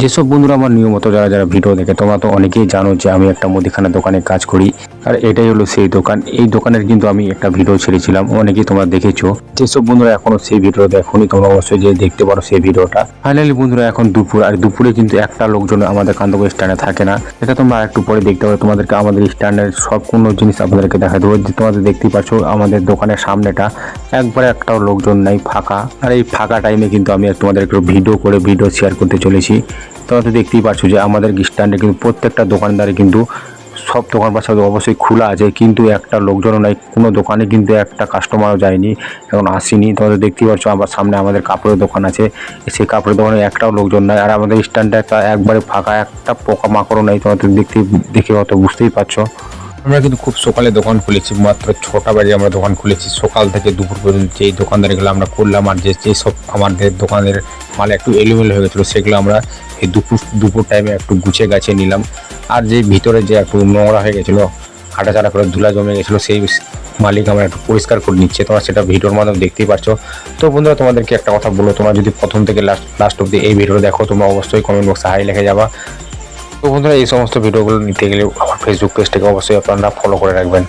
যেসব বন্ধুরা আমার নিয়মিত যারা যারা ভিডিও দেখে, তোমরা তো অনেকেই জানো যে আমি একটা মুদিখানা দোকানে কাজ করি। আর এটাই হলো সেই দোকান। এই দোকানের কিন্তু আমি একটা ভিডিও ছেড়েছিলাম, অনেকেই তোমরা দেখেছ। যেসব বন্ধুরা এখনও সেই ভিডিও দেখোনি, তোমরা অবশ্যই যে দেখতে পারো সেই ভিডিওটা। ফাইনালি বন্ধুরা, এখন দুপুর, আর দুপুরে কিন্তু একটা লোকজন আমাদের কান্তপুর স্ট্যান্ডে থাকে না। এটা তোমরা একটু পরে দেখতে পাবে তোমাদেরকে আমাদের স্ট্যান্ডের সব কোনো জিনিস আপনাদেরকে দেখা দেবো। যে তোমাদের দেখতেই পাচ্ছ আমাদের দোকানের সামনেটা একবারে একটাও লোকজন নাই, ফাঁকা। আর এই ফাঁকা টাইমে কিন্তু আমি তোমাদের একটু ভিডিও করে ভিডিও শেয়ার করতে চলেছি। তোমরা তো দেখতেই পাচ্ছ যে আমাদের স্ট্যান্ডে কিন্তু প্রত্যেকটা দোকানদারে কিন্তু সব দোকান পাশে অবশ্যই খোলা আছে, কিন্তু একটা লোকজনও নাই, কোনো দোকানে কিন্তু একটা কাস্টমারও যায়নি এখন আসেনি। তোমাদের দেখতেই পাচ্ছ আমার সামনে আমাদের কাপড়ের দোকান আছে, সেই কাপড়ের দোকানে একটাও লোকজন নাই। আর আমাদের স্ট্যান্ডটা একবারে ফাঁকা, একটা পোকা মাকড়ও নাই তোমাদের দেখতে, দেখে অত বুঝতেই পারছ। আমরা কিন্তু খুব সকালে দোকান খুলেছি, মাত্র ছটা বাজে আমরা দোকান খুলেছি। সকাল থেকে দুপুর পর্যন্ত যেই দোকানদারিগুলো আমরা করলাম আর যে যেসব আমাদের দোকানের মাল একটু এলোমেলো হয়ে গেছিল, সেগুলো আমরা এই দুপুর দুপুর টাইমে একটু গুছিয়ে গাছিয়ে নিলাম। আর যে ভিতরে যে একটু নোংরা হয়ে গেছিল হাঁটাচাড়া করে ধুলা জমে গেছিল, সেই মালিক আমরা একটু পরিষ্কার করে নিচ্ছে। তোমরা সেটা ভিডিওর মাধ্যমে দেখতেই পাচ্ছ। তো বন্ধুরা, তোমাদেরকে একটা কথা বলো তোমরা যদি প্রথম থেকে লাস্ট লাস্ট অব্দি এই ভিডিও দেখো, তোমরা অবশ্যই কমেন্ট বক্সে হাই লিখে যাবা। তো বন্ধুরা, এই সমস্ত ভিডিওগুলো নিতে গেলে আমার ফেসবুক পেজটাকে অবশ্যই আপনারা ফলো করে রাখবেন।